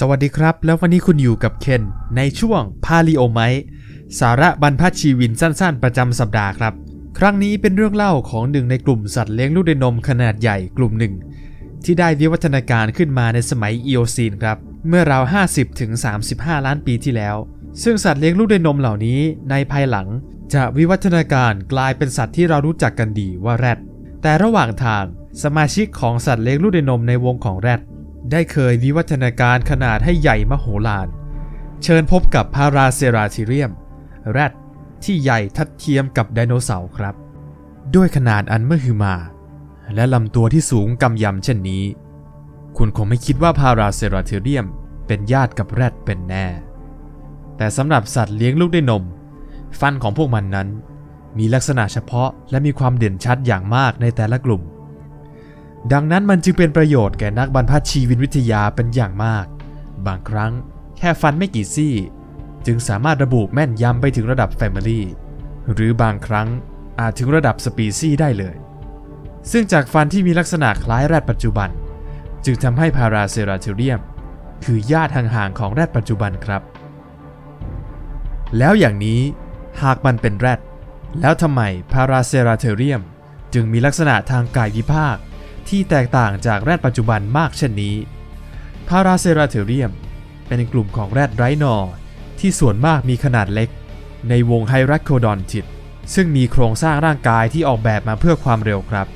สวัสดีครับ แล้ววันนี้คุณอยู่กับเคนในช่วงพาลิโอไมสาระบรรพชีวินสั้นๆ ประจำสัปดาห์ครับ ครั้งนี้เป็นเรื่องเล่าของหนึ่งในกลุ่มสัตว์เลี้ยงลูกด้วยนมขนาดใหญ่กลุ่มหนึ่ง ที่ได้วิวัฒนาการขึ้นมาในสมัยอีโอซีนครับ เมื่อราว 50ถึง35 ล้านปีที่แล้ว ซึ่งสัตว์เลี้ยงลูกด้วยนมเหล่านี้ในภายหลัง จะวิวัฒนาการกลายเป็นสัตว์ที่เรารู้จักกันดีว่าแรดแต่ระหว่างทางสมาชิกของสัตว์เลี้ยงลูกด้วยนมในวงของแรด ได้เคยวิวัฒนาการขนาดให้ใหญ่มโหฬาร เชิญพบกับพาราเซราทิเรียม แรดที่ใหญ่ทัดเทียมกับไดโนเสาร์ครับ ด้วยขนาดอันมหึมา และลำตัวที่สูงกำยำเช่นนี้ คุณคงไม่คิดว่าพาราเซราทิเรียมเป็นญาติกับแรดเป็นแน่ แต่สำหรับสัตว์เลี้ยงลูกด้วยนม ฟันของพวกมันนั้น มีลักษณะเฉพาะและมีความเด่นชัดอย่างมากในแต่ละกลุ่ม ดังนั้นมันจึงเป็นประโยชน์แก่นักบรรพชีวินวิทยาเป็นอย่างมาก บางครั้งแค่ฟันไม่กี่ซี่ จึงสามารถระบุแม่นยำไปถึงระดับ Family หรือบางครั้งอาจถึงระดับสปีซี่ได้เลย ซึ่งจากฟันที่มีลักษณะคล้ายแรดปัจจุบัน จึงทำให้พาราเซราเทเรียม คือญาติห่างๆของแรดปัจจุบันครับ แล้วอย่างนี้หากมันเป็นแรด แล้วทำไมพาราเซราเทเรียม จึงมีลักษณะทางกายวิภาค ที่แตกต่างจากแรดปัจจุบันมากเช่นนี้พาราเซราเทเรียม เป็นกลุ่มของแรดไรนอร์ที่ส่วนมากมีขนาดเล็ก ในวงไฮรัคโคดอนทิดซึ่งมีโครงสร้างร่างกายที่ออกแบบมาเพื่อความเร็วครับ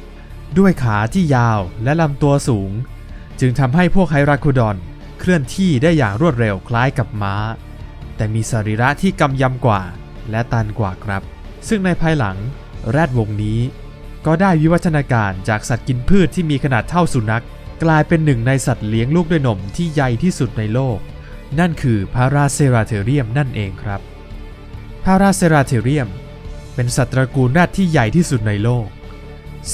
ด้วยขาที่ยาวและลำตัวสูง จึงทำให้พวกไฮรัคโคดอนเคลื่อนที่ได้อย่างรวดเร็วคล้ายกับม้า แต่มีสรีระที่กำยำกว่าและตันกว่าครับ ซึ่งในภายหลังแรดวงนี้ ก็ได้วิวัฒนาการจากสัตว์กินพืชที่มีขนาดเท่าสุนัข กลายเป็นหนึ่งในสัตว์เลี้ยงลูกด้วยนมที่ใหญ่ที่สุดในโลก นั่นคือพาราเซราเทเรียมนั่นเองครับพาราเซราเทเรียม เป็นสัตว์ตระกูลแรดที่ใหญ่ที่สุดในโลก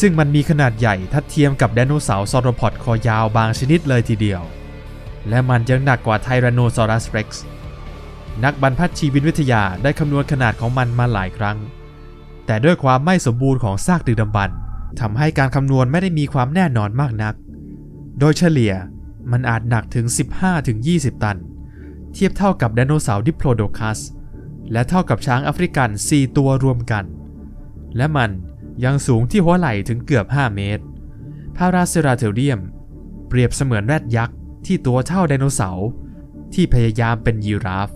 ซึ่งมันมีขนาดใหญ่ทัดเทียมกับไดโนเสาร์ซอรพอดคอยาวบางชนิดเลยทีเดียว และมันยังหนักกว่าไทแรนโนซอรัสเร็กซ์นักบรรพชีวินวิทยาได้คำนวณขนาดของมันมาหลายครั้ง แต่ด้วยความไม่สมบูรณ์ของซากดึกดำบรรพ์ทำให้การคำนวณไม่ได้มีความแน่นอนมากนัก โดยเฉลี่ยมันอาจหนักถึง 15-20 ตัน เทียบเท่ากับไดโนเสาร์ดิโพโดคัส และเท่ากับช้างแอฟริกัน 4 ตัวรวมกัน และมันยังสูงที่หัวไหล่ถึงเกือบ 5 เมตร พาราเซราเทเรียม เปรียบเสมือนแรดยักษ์ที่ตัวเท่าไดโนเสาร์ที่พยายามเป็นยีราฟ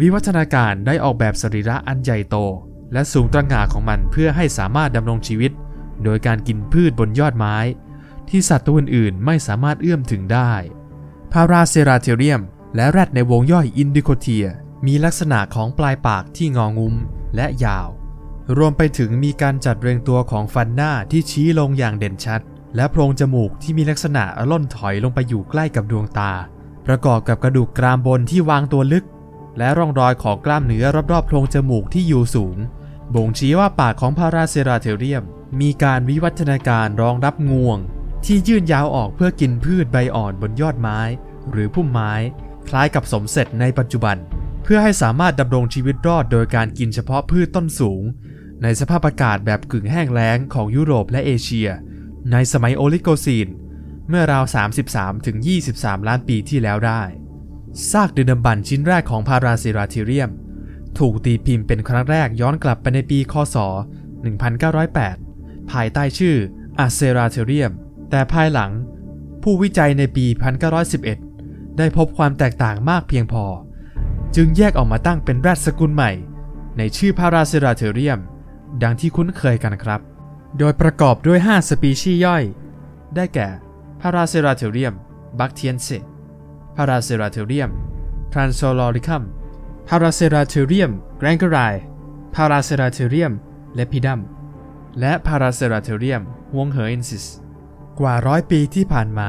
วิวัฒนาการได้ออกแบบสรีระอันใหญ่โต และสูงตระหง่าของมันเพื่อให้สามารถดำรงชีวิต โดยการกินพืชบนยอดไม้ ที่สัตว์ตัวอื่นๆไม่สามารถเอื้อมถึงได้พาราเซราเทเรียม และแรดในวงย่อยอินดิโคเทีย มีลักษณะของปลายปากที่งองุ้มและยาว รวมไปถึงมีการจัดเรียงตัวของฟันหน้าที่ชี้ลงอย่างเด่นชัด และโพรงจมูกที่มีลักษณะล่นถอยลงไปอยู่ใกล้กับดวงตา ประกอบกับกระดูกกรามบนที่วางตัวลึก และร่องรอยของกล้ามเนื้อรอบๆโพรงจมูกที่อยู่สูง บ่งชี้ว่าปากของพาราเซราเทเรียม มีการวิวัฒนาการรองรับงวง ที่ยื่นยาวออกเพื่อกินพืชใบอ่อนบนยอดไม้ หรือพุ่มไม้ คล้ายกับสมเสร็จในปัจจุบัน เพื่อให้สามารถดำรงชีวิตรอดโดยการกินเฉพาะพืชต้นสูง ในสภาพอากาศแบบกึ่งแห้งแล้งของยุโรปและเอเชีย ในสมัยโอลิโกซีน เมื่อราว 33-23 ล้านปีที่แล้วได้ซากดึกดำบรรชิ้นแรกของพาราเซราเทเรียม ถูกตีพิมพ์เป็นครั้งแรกย้อนกลับไปในปีคศ 1908 ภายใต้ชื่ออาเซราเทเรียม แต่ภายหลัง ผู้วิจัยในปี 1911 ได้พบความแตกต่างมากเพียงพอ จึงแยกออกมาตั้งเป็นแรดสกุลใหม่ ในชื่อพาราเซราเทเรียม ดังที่คุ้นเคยกันครับ โดยประกอบด้วย 5 สปีชีส์ย่อย ได้แก่พาราเซราเทเรียมบัคเทียนเซพาราเซราเทเรียมทรานโซลอริคัม พาราเซราเทเรียมแกรนกรายพาราเซราเทเรียมเลปิดัมและพาราเซราเทเรียมฮวงเหอเอนซิส กว่าร้อยปีที่ผ่านมา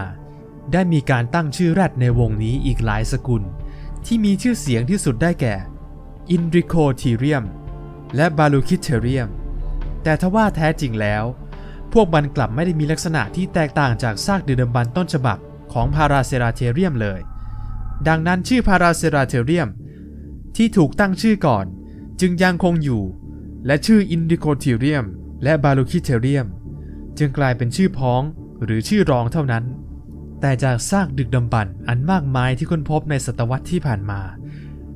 ได้มีการตั้งชื่อแรดในวงนี้อีกหลายสกุล ที่มีชื่อเสียงที่สุดได้แก่อินริโคทีเรียมและบาลูคิเทเรียม แต่ทว่าแท้จริงแล้ว พวกมันกลับไม่ได้มีลักษณะที่แตกต่างจากซากดึกดำบรรพ์ต้นฉบับของพาราเซราเทเรียมเลย ดังนั้นชื่อพาราเซราเทเรียม ที่ถูกตั้งชื่อก่อน จึงยังคงอยู่ และชื่ออินดิโคเทเรียมและบาลูคิเทเรียมจึงกลายเป็นชื่อพ้องหรือชื่อรองเท่านั้น แต่จากซากดึกดำบรรพ์อันมากมายที่ค้นพบในศตวรรษที่ผ่านมา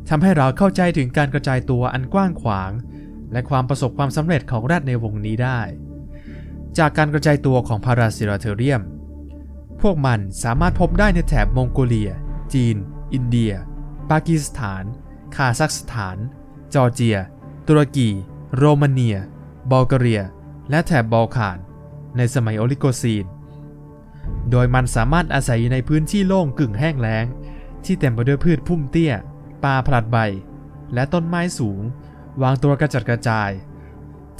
ทำให้เราเข้าใจถึงการกระจายตัวอันกว้างขวาง และความประสบความสำเร็จของแรดในวงนี้ได้ จากการกระจายตัวของพาราซิราเทเรียม พวกมันสามารถพบได้ในแถบมองโกเลีย จีน อินเดีย ปากีสถาน คาซัคสถาน จอร์เจีย ตุรกี โรมาเนีย บัลแกเรีย และแถบบอลข่าน ในสมัยโอลิโกซีน โดยมันสามารถอาศัยอยู่ในพื้นที่โล่งกึ่งแห้งแล้ง ที่เต็มไปด้วยพืชพุ่มเตี้ยป่าผลัดใบ และต้นไม้สูง วางตัวกระจัดกระจาย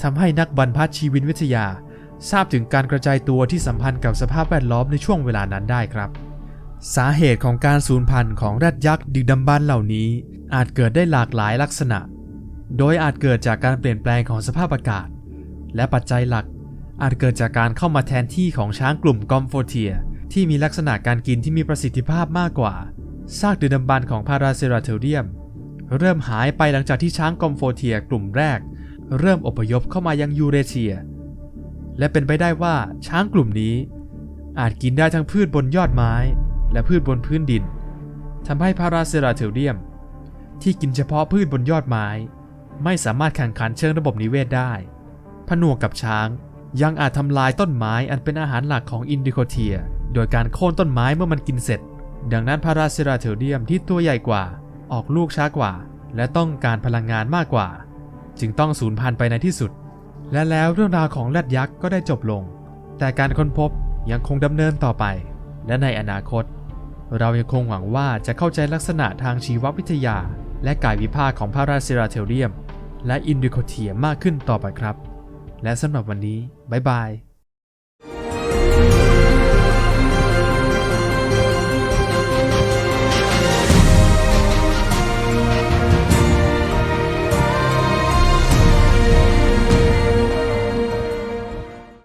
ทำให้นักบรรพชีวินวิทยา ทราบถึงการกระจายตัวที่สัมพันธ์กับสภาพแวดล้อมในช่วงเวลานั้นได้ครับ สาเหตุของการสูญพันธุ์ของแรดยักษ์ดึกดำบรรพ์เหล่านี้ อาจเกิดได้หลากหลายลักษณะ โดยอาจเกิดจากการเปลี่ยนแปลงของสภาพอากาศ และปัจจัยหลัก อาจเกิดจากการเข้ามาแทนที่ของช้างกลุ่มกอมโฟเทีย ที่มีลักษณะการกินที่มีประสิทธิภาพมากกว่าซากดึกดำบรรพ์ของพาราเซราเทเรียม เริ่มหายไปหลังจากที่ช้างกอมโฟเทียกลุ่มแรก เริ่มอพยพเข้ามายังยูเรเชีย และเป็นไปได้ว่าช้างกลุ่มนี้ อาจกินได้ทั้งพืชบนยอดไม้ และพืชบนพื้นดินทำให้พาราเซราเทเรียม ที่กินเฉพาะพืชบนยอดไม้ ไม่สามารถแข่งขันเชิงระบบนิเวศได้ ผนวกกับช้างยังอาจทำลายต้นไม้อันเป็นอาหารหลักของอินดิโคเทีย โดยการโค่นต้นไม้เมื่อมันกินเสร็จ ดังนั้นพาราเซราเทเรียมที่ตัวใหญ่กว่า ออกลูกช้ากว่า และต้องการพลังงานมากกว่า จึงต้องสูญพันธุ์ไปในที่สุด และแล้วเรื่องราวของแรดยักษ์ก็ได้จบลง แต่การค้นพบยังคงดำเนินต่อไป และในอนาคต เรายังคงหวังว่าจะเข้าใจลักษณะทางชีววิทยา และกายวิภาคของพาราเซราเทเรียม และอินดิโคเทียมากขึ้นต่อไปครับ และสำหรับวันนี้ บ๊ายบาย